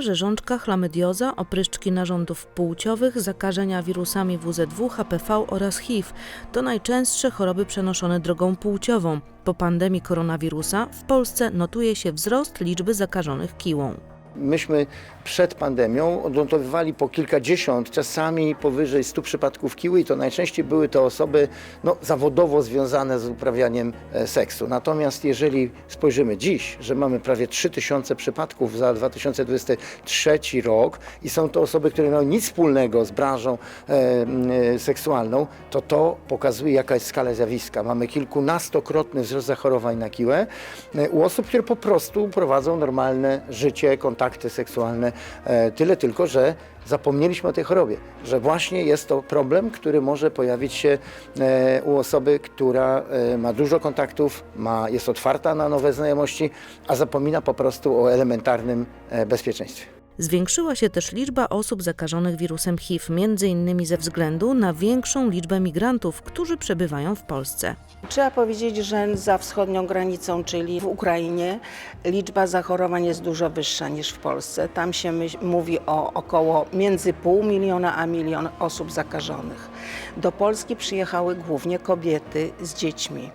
Grypa, rzeżączka, chlamydioza, opryszczki narządów płciowych, zakażenia wirusami WZ2, HPV oraz HIV to najczęstsze choroby przenoszone drogą płciową. Po pandemii koronawirusa w Polsce notuje się wzrost liczby zakażonych kiłą. Myśmy przed pandemią odnotowywali po kilkadziesiąt, czasami powyżej 100 przypadków kiły i to najczęściej były to osoby no, zawodowo związane z uprawianiem e, seksu. Natomiast jeżeli spojrzymy dziś, że mamy prawie 3000 przypadków za 2023 rok i są to osoby, które nie mają nic wspólnego z branżą e, e, seksualną, to to pokazuje jaka jest skala zjawiska. Mamy kilkunastokrotny wzrost zachorowań na kiłę e, u osób, które po prostu prowadzą normalne życie, kontakty seksualne. E, Tyle tylko, że zapomnieliśmy o tej chorobie, że właśnie jest to problem, który może pojawić się e, u osoby, która e, ma dużo kontaktów, ma, jest otwarta na nowe znajomości, a zapomina po prostu o elementarnym bezpieczeństwie. Zwiększyła się też liczba osób zakażonych wirusem HIV, m.in. ze względu na większą liczbę migrantów, którzy przebywają w Polsce. Trzeba powiedzieć, że za wschodnią granicą, czyli w Ukrainie, liczba zachorowań jest dużo wyższa niż w Polsce. Tam się mówi o około między pół miliona a milion osób zakażonych. Do Polski przyjechały głównie kobiety z dziećmi.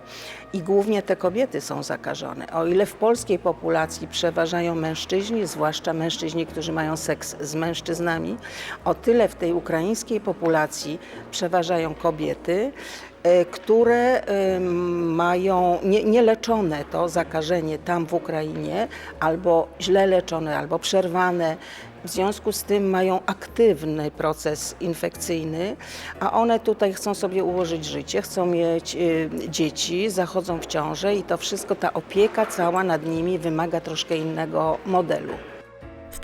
I głównie te kobiety są zakażone. O ile w polskiej populacji przeważają mężczyźni, zwłaszcza mężczyźni, którzy mają seks z mężczyznami, o tyle w tej ukraińskiej populacji przeważają kobiety, e, które em, mają nie- nieleczone to zakażenie tam w Ukrainie, albo źle leczone, albo przerwane. W związku z tym mają aktywny proces infekcyjny, a one tutaj chcą sobie ułożyć życie, chcą mieć y, dzieci, zachodzą w ciążę i to wszystko, ta opieka cała nad nimi wymaga troszkę innego modelu.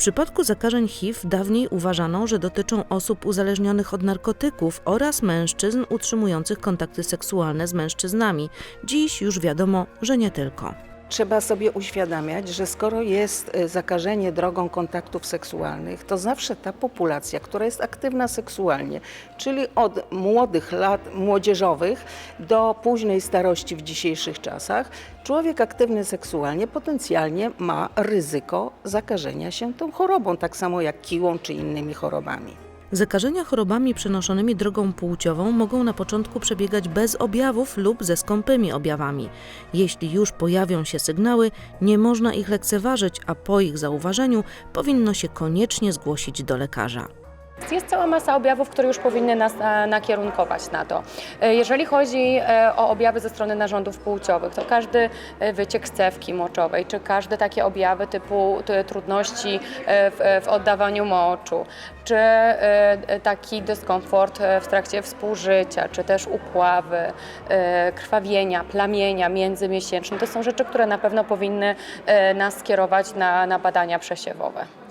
Przypadku zakażeń HIV dawniej uważano, że dotyczą osób uzależnionych od narkotyków oraz mężczyzn utrzymujących kontakty seksualne z mężczyznami. Dziś już wiadomo, że nie tylko. Trzeba sobie uświadamiać, że skoro jest y, zakażenie drogą kontaktów seksualnych, to zawsze ta populacja, która jest aktywna seksualnie, czyli od młodych lat młodzieżowych do późnej starości w dzisiejszych czasach, człowiek aktywny seksualnie potencjalnie ma ryzyko zakażenia się tą chorobą, tak samo jak kiłą czy innymi chorobami. Zakażenia chorobami przenoszonymi drogą płciową mogą na początku przebiegać bez objawów lub ze skąpymi objawami. Jeśli już pojawią się sygnały, nie można ich lekceważyć, a po ich zauważeniu powinno się koniecznie zgłosić do lekarza. Jest cała masa objawów, które już powinny nas e, nakierunkować na to. E, Jeżeli chodzi e, o objawy ze strony narządów płciowych, to każdy wyciek cewki moczowej, czy każde takie objawy typu trudności w, w oddawaniu moczu, czy taki dyskomfort w trakcie współżycia, czy też upławy, krwawienia, plamienia międzymiesięczne, to są rzeczy, które na pewno powinny nas skierować na, na badania przesiewowe.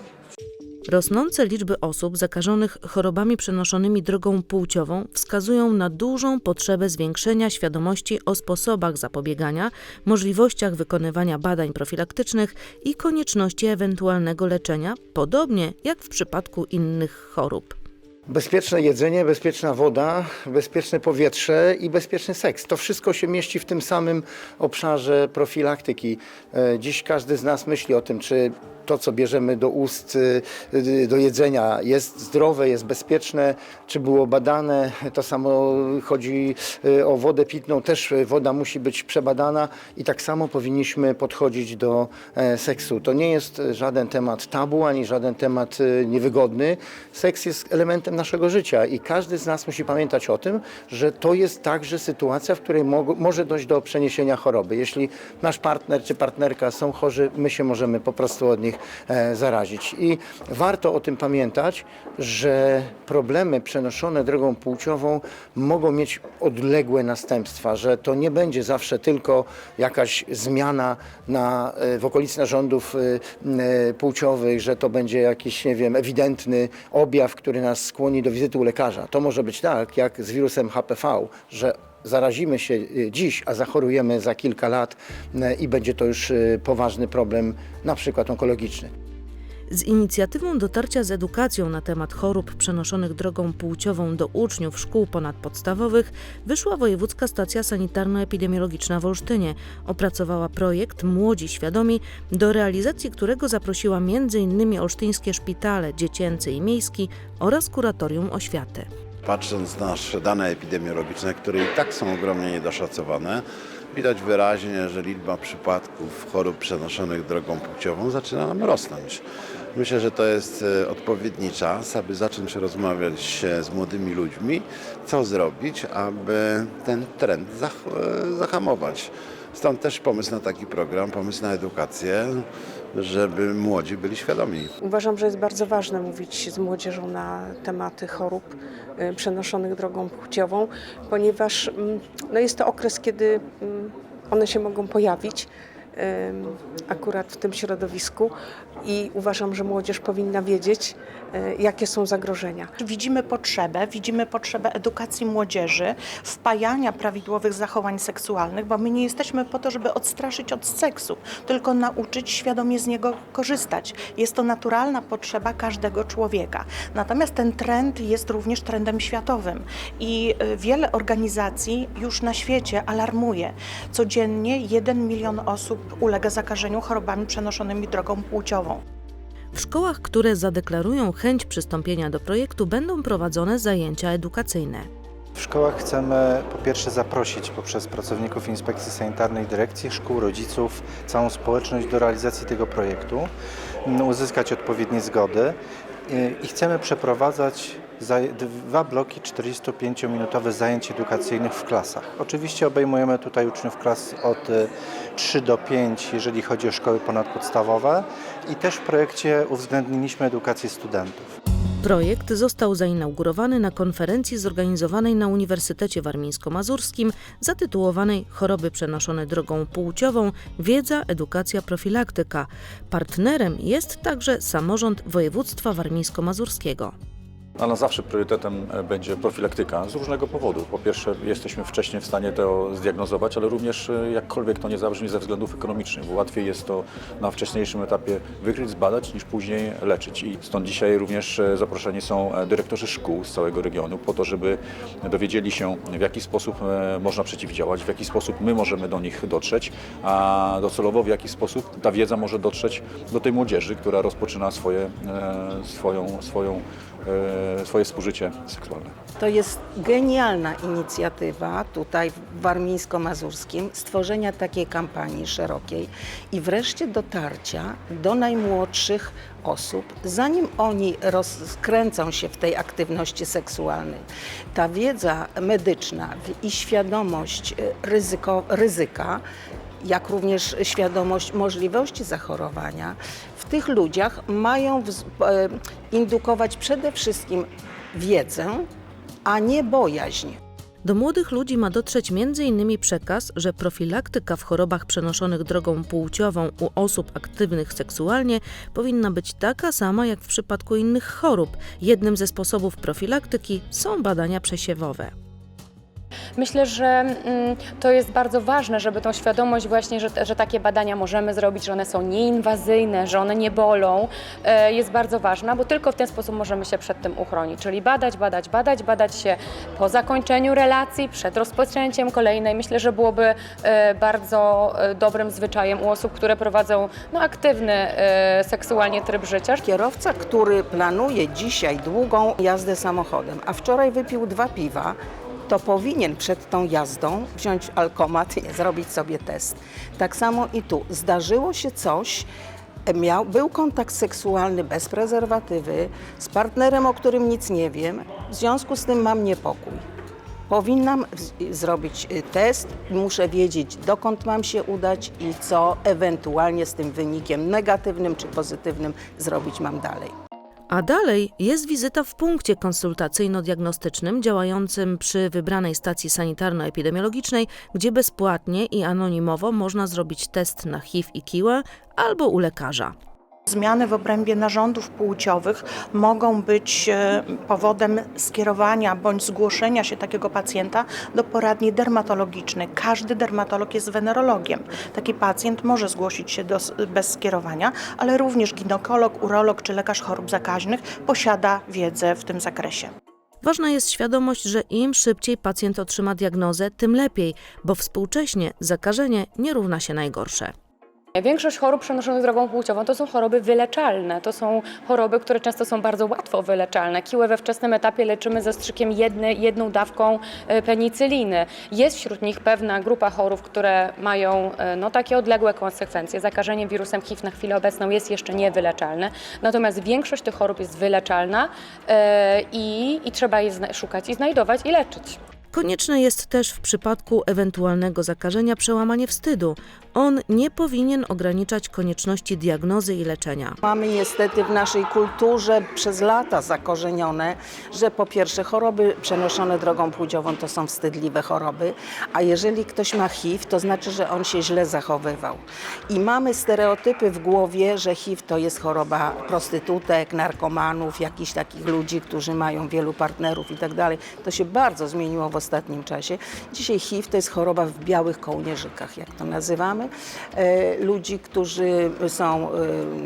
Rosnące liczby osób zakażonych chorobami przenoszonymi drogą płciową wskazują na dużą potrzebę zwiększenia świadomości o sposobach zapobiegania, możliwościach wykonywania badań profilaktycznych i konieczności ewentualnego leczenia, podobnie jak w przypadku innych chorób. Bezpieczne jedzenie, bezpieczna woda, bezpieczne powietrze i bezpieczny seks. To wszystko się mieści w tym samym obszarze profilaktyki. E, Dziś każdy z nas myśli o tym, czy to, co bierzemy do ust, y, y, do jedzenia, jest zdrowe, jest bezpieczne, czy było badane. To samo chodzi y, o wodę pitną, też woda musi być przebadana i tak samo powinniśmy podchodzić do e, seksu. To nie jest żaden temat tabu, ani żaden temat niewygodny. Seks jest elementem naszego życia i każdy z nas musi pamiętać o tym, że to jest także sytuacja, w której mo- może dojść do przeniesienia choroby. Jeśli nasz partner czy partnerka są chorzy, my się możemy po prostu od nich e, zarazić. I warto o tym pamiętać, że problemy przenoszone drogą płciową mogą mieć odległe następstwa, że to nie będzie zawsze tylko jakaś zmiana na, e, w okolicy narządów e, płciowych, że to będzie jakiś, nie wiem, ewidentny objaw, który nas skłoni do wizyty u lekarza. To może być tak, jak z wirusem HPV, że zarazimy się y, dziś, a zachorujemy za kilka lat y, i będzie to już y, poważny problem, na przykład onkologiczny. Z inicjatywą dotarcia z edukacją na temat chorób przenoszonych drogą płciową do uczniów szkół ponadpodstawowych wyszła Wojewódzka Stacja Sanitarno-Epidemiologiczna w Olsztynie. Opracowała projekt Młodzi Świadomi, do realizacji którego zaprosiła m.in. olsztyńskie szpitale dziecięcy i miejski oraz kuratorium oświaty. Patrząc na nasze dane epidemiologiczne, które i tak są ogromnie niedoszacowane, widać wyraźnie, że liczba przypadków chorób przenoszonych drogą płciową zaczyna nam rosnąć. Myślę, że to jest e, odpowiedni czas, aby zacząć rozmawiać z młodymi ludźmi, co zrobić, aby ten trend e, zahamować. Stąd też pomysł na taki program, pomysł na edukację, żeby młodzi byli świadomi. Uważam, że jest bardzo ważne mówić z młodzieżą na tematy chorób y, przenoszonych drogą płciową, ponieważ mm, no jest to okres, kiedy mm, one się mogą pojawić akurat w tym środowisku i uważam, że młodzież powinna wiedzieć, y, jakie są zagrożenia. Widzimy potrzebę, widzimy potrzebę edukacji młodzieży, wpajania prawidłowych zachowań seksualnych, bo my nie jesteśmy po to, żeby odstraszyć od seksu, tylko nauczyć świadomie z niego korzystać. Jest to naturalna potrzeba każdego człowieka. Natomiast ten trend jest również trendem światowym i y, wiele organizacji już na świecie alarmuje. Codziennie 1 milion osób ulega zakażeniu chorobami przenoszonymi drogą płciową. W szkołach, które zadeklarują chęć przystąpienia do projektu, będą prowadzone zajęcia edukacyjne. W szkołach chcemy po pierwsze zaprosić poprzez pracowników Inspekcji Sanitarnej, Dyrekcji Szkół, rodziców, całą społeczność do realizacji tego projektu, m, uzyskać odpowiednie zgody y, i chcemy przeprowadzać dwa bloki 45-minutowe zajęć edukacyjnych w klasach. Oczywiście obejmujemy tutaj uczniów klas od y, 3 do 5, jeżeli chodzi o szkoły ponadpodstawowe i też w projekcie uwzględniliśmy edukację studentów. Projekt został zainaugurowany na konferencji zorganizowanej na Uniwersytecie Warmińsko-Mazurskim zatytułowanej Choroby przenoszone drogą płciową Wiedza, edukacja, profilaktyka. Partnerem jest także samorząd województwa warmińsko-mazurskiego. Dla nas zawsze priorytetem e, będzie profilaktyka z różnego powodu. Po pierwsze, jesteśmy wcześniej w stanie to zdiagnozować, ale również e, jakkolwiek to nie zabrzmi ze względów ekonomicznych, bo łatwiej jest to na wcześniejszym etapie wykryć, zbadać, niż później leczyć. I stąd dzisiaj również e, zaproszeni są dyrektorzy szkół z całego regionu po to, żeby dowiedzieli się, w jaki sposób można przeciwdziałać, w jaki sposób my możemy do nich dotrzeć, a docelowo w jaki sposób ta wiedza może dotrzeć do tej młodzieży, która rozpoczyna swoje, swoją, swoją swoje współżycie seksualne. To jest genialna inicjatywa tutaj w Warmińsko-Mazurskim stworzenia takiej kampanii szerokiej i wreszcie dotarcia do najmłodszych osób, zanim oni rozkręcą się w tej aktywności seksualnej. Ta wiedza medyczna i świadomość e, ryzyko, ryzyka jak również świadomość możliwości zachorowania, tych ludziach mają e, indukować przede wszystkim wiedzę, a nie bojaźń. Do młodych ludzi ma dotrzeć m.in. przekaz, że profilaktyka w chorobach przenoszonych drogą płciową u osób aktywnych seksualnie powinna być taka sama jak w przypadku innych chorób. Jednym ze sposobów profilaktyki są badania przesiewowe. Myślę, że mm, to jest bardzo ważne, żeby tą świadomość właśnie, że, że takie badania możemy zrobić, że one są nieinwazyjne, że one nie bolą, e, jest bardzo ważna, bo tylko w ten sposób możemy się przed tym uchronić. Czyli badać, badać, badać, badać się po zakończeniu relacji, przed rozpoczęciem kolejnej. Myślę, że byłoby e, bardzo e, dobrym zwyczajem u osób, które prowadzą no, aktywny seksualnie tryb życia. Kierowca, który planuje dzisiaj długą jazdę samochodem, a wczoraj wypił dwa piwa, to powinien przed tą jazdą wziąć alkomat i zrobić sobie test. Tak samo i tu. Zdarzyło się coś, miał, był kontakt seksualny bez prezerwatywy z partnerem, o którym nic nie wiem, w związku z tym mam niepokój. Powinnam zrobić y, test, muszę wiedzieć, dokąd mam się udać i co ewentualnie z tym wynikiem negatywnym czy pozytywnym zrobić mam dalej. A dalej jest wizyta w punkcie konsultacyjno-diagnostycznym działającym przy wybranej stacji sanitarno-epidemiologicznej, gdzie bezpłatnie i anonimowo można zrobić test na HIV i kiłę albo u lekarza. Zmiany w obrębie narządów płciowych mogą być e, powodem skierowania bądź zgłoszenia się takiego pacjenta do poradni dermatologicznej. Każdy dermatolog jest wenerologiem. Taki pacjent może zgłosić się do, bez skierowania, ale również ginekolog, urolog czy lekarz chorób zakaźnych posiada wiedzę w tym zakresie. Ważna jest świadomość, że im szybciej pacjent otrzyma diagnozę, tym lepiej, bo współcześnie zakażenie nie równa się najgorsze. Większość chorób przenoszonych drogą płciową to są choroby wyleczalne. To są choroby, które często są bardzo łatwo wyleczalne. Kiłę we wczesnym etapie leczymy zastrzykiem jedny, jedną dawką e, penicyliny. Jest wśród nich pewna grupa chorób, które mają e, no, takie odległe konsekwencje. Zakażenie wirusem HIV na chwilę obecną jest jeszcze niewyleczalne, natomiast większość tych chorób jest wyleczalna e, i, i trzeba je szukać i znajdować i leczyć. Konieczne jest też w przypadku ewentualnego zakażenia przełamanie wstydu. On nie powinien ograniczać konieczności diagnozy i leczenia. Mamy niestety w naszej kulturze przez lata zakorzenione, że po pierwsze choroby przenoszone drogą płciową to są wstydliwe choroby, a jeżeli ktoś ma HIV, to znaczy, że on się źle zachowywał. I mamy stereotypy w głowie, że HIV to jest choroba prostytutek, narkomanów, jakichś takich ludzi, którzy mają wielu partnerów i tak dalej. To się bardzo zmieniło w ostatnim czasie. Dzisiaj HIV to jest choroba w białych kołnierzykach, jak to nazywamy. E, ludzi, którzy są e,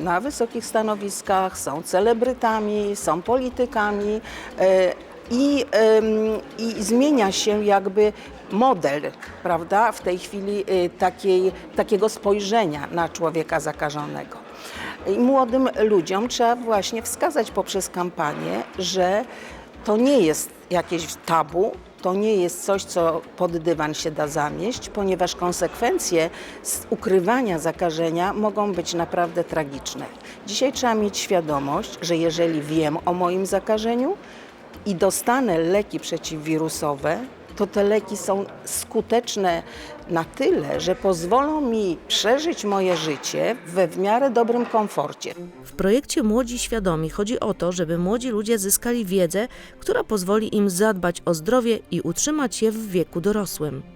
na wysokich stanowiskach, są celebrytami, są politykami e, i, i zmienia się jakby model, prawda, w tej chwili takiej, takiego spojrzenia na człowieka zakażonego. I młodym ludziom trzeba właśnie wskazać poprzez kampanię, że to nie jest jakieś tabu, to nie jest coś, co pod dywan się da zamieść, ponieważ konsekwencje ukrywania zakażenia mogą być naprawdę tragiczne. Dzisiaj trzeba mieć świadomość, że jeżeli wiem o moim zakażeniu i dostanę leki przeciwwirusowe, to te leki są skuteczne na tyle, że pozwolą mi przeżyć moje życie we w miarę dobrym komforcie. W projekcie Młodzi Świadomi chodzi o to, żeby młodzi ludzie zyskali wiedzę, która pozwoli im zadbać o zdrowie i utrzymać je w wieku dorosłym.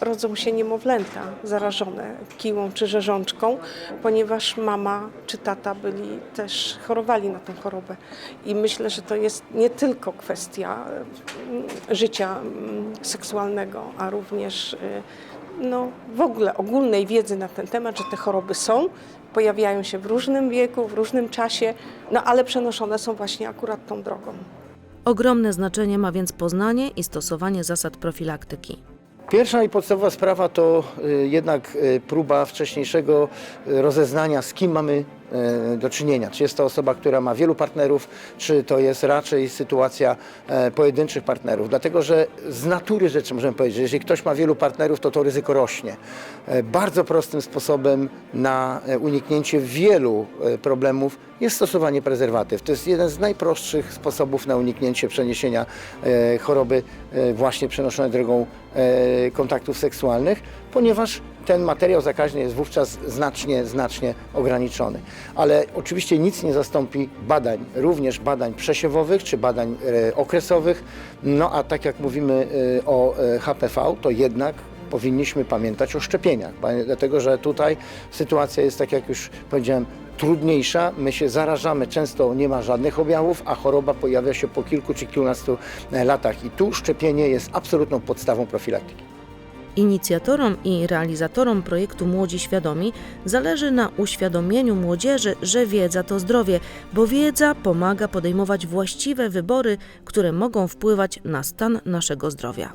Rodzą się niemowlęta zarażone kiłą czy rzeżączką, ponieważ mama czy tata byli też chorowali na tę chorobę. I myślę, że to jest nie tylko kwestia mm, życia mm, seksualnego, a również y, no, w ogóle ogólnej wiedzy na ten temat, że te choroby są, pojawiają się w różnym wieku, w różnym czasie, no ale przenoszone są właśnie akurat tą drogą. Ogromne znaczenie ma więc poznanie i stosowanie zasad profilaktyki. Pierwsza i podstawowa sprawa to y, jednak y, próba wcześniejszego y, rozeznania, z kim mamy do czynienia. Czy jest to osoba, która ma wielu partnerów, czy to jest raczej sytuacja e, pojedynczych partnerów. Dlatego, że z natury rzeczy możemy powiedzieć, że jeżeli ktoś ma wielu partnerów, to to ryzyko rośnie. E, Bardzo prostym sposobem na e, uniknięcie wielu e, problemów jest stosowanie prezerwatyw. To jest jeden z najprostszych sposobów na uniknięcie przeniesienia e, choroby e, właśnie przenoszonej drogą e, kontaktów seksualnych, ponieważ ten materiał zakaźny jest wówczas znacznie, znacznie ograniczony. Ale oczywiście nic nie zastąpi badań, również badań przesiewowych czy badań e, okresowych. No a tak jak mówimy e, o e, HPV, to jednak powinniśmy pamiętać o szczepieniach, dlatego że tutaj sytuacja jest, tak jak już powiedziałem, trudniejsza. My się zarażamy, często nie ma żadnych objawów, a choroba pojawia się po kilku czy kilkunastu latach. I tu szczepienie jest absolutną podstawą profilaktyki. Inicjatorom i realizatorom projektu Młodzi Świadomi zależy na uświadomieniu młodzieży, że wiedza to zdrowie, bo wiedza pomaga podejmować właściwe wybory, które mogą wpływać na stan naszego zdrowia.